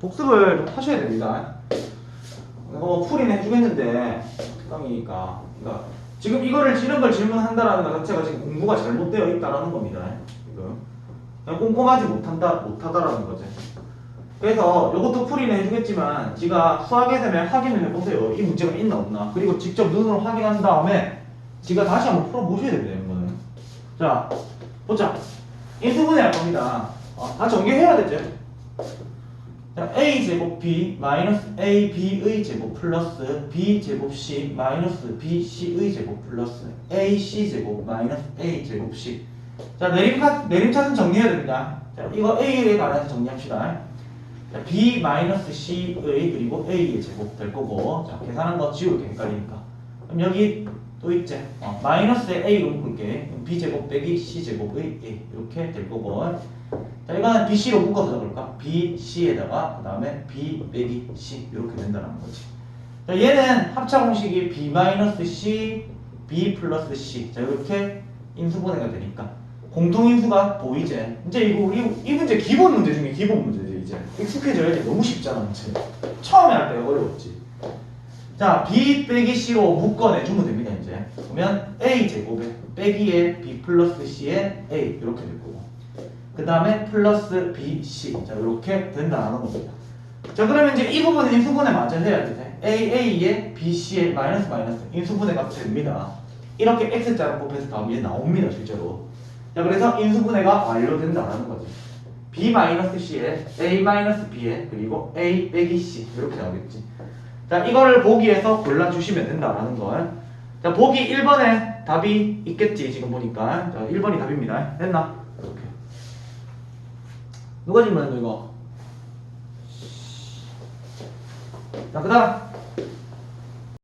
복습을 좀 하셔야 됩니다. 뭐 풀이는 해주겠는데 특강이니까 그러니까 지금 이거를 이런 걸 질문한다라는 것 자체가 지금 공부가 잘못되어 있다라는 겁니다. 그냥 꼼꼼하지 못한다 못하다라는 거죠. 그래서 이것도 풀이는 해주겠지만 지가 수학에 되면 확인을 해보세요. 이 문제가 있나 없나. 그리고 직접 눈으로 확인한 다음에 지가 다시 한번 풀어보셔야 됩니다. 이거는. 자 보자. 인수분해 할 겁니다. 어, 다 전개해야 되죠. 자, a 제곱 b 마이너스 a b의 제곱 플러스 b 제곱 c 마이너스 b c의 제곱 플러스 a c 제곱 마이너스 a 제곱 c. 자 내림차 내림차순 정리해야 됩니다. 자 이거 a에 관해서 정리합시다. 자, b 마이너스 c의 그리고 a의 제곱 될 거고 자 계산한 거 지울게 헷갈리니까. 그럼 여기 또 있지. 어, 마이너스에 a로 묶을게. b 제곱 빼기 c 제곱의 a 이렇게 될 거고. 자, 이거는 BC로 묶어서 적을까? BC에다가 그 다음에 B 빼기 C 이렇게 된다는 거지. 자, 얘는 합차 공식이 B 마이너스 C, B 플러스 C. 자, 이렇게 인수분해가 되니까 공통 인수가 보이제. 이제 이거 이, 이 문제 기본 문제 중에 기본 문제지 이제 익숙해져야지 너무 쉽잖아 문제. 처음에 할 때 어려웠지. 자, B 빼기 C로 묶어내주면 됩니다 이제. 그러면 A 제곱에 빼기에 B 플러스 C에 A 이렇게 될 거고. 그 다음에 플러스 BC 자 이렇게 된다는 겁니다. 자 그러면 이제 이 부분은 인수분해 마저 해야 돼. AA에 BC에 마이너스 마이너스. 인수분해가 됩니다. 이렇게 X자를 곱해서 답이 나옵니다 실제로. 자 그래서 인수분해가 완료된다는 거죠 B 마이너스 C에 A 마이너스 B에 그리고 A 빼기 C. 이렇게 나오겠지. 자 이거를 보기에서 골라주시면 된다라는 걸자 보기 1번에 답이 있겠지 지금 보니까. 자 1번이 답입니다. 됐나? 누가 질문했노 이거? 자 그 다음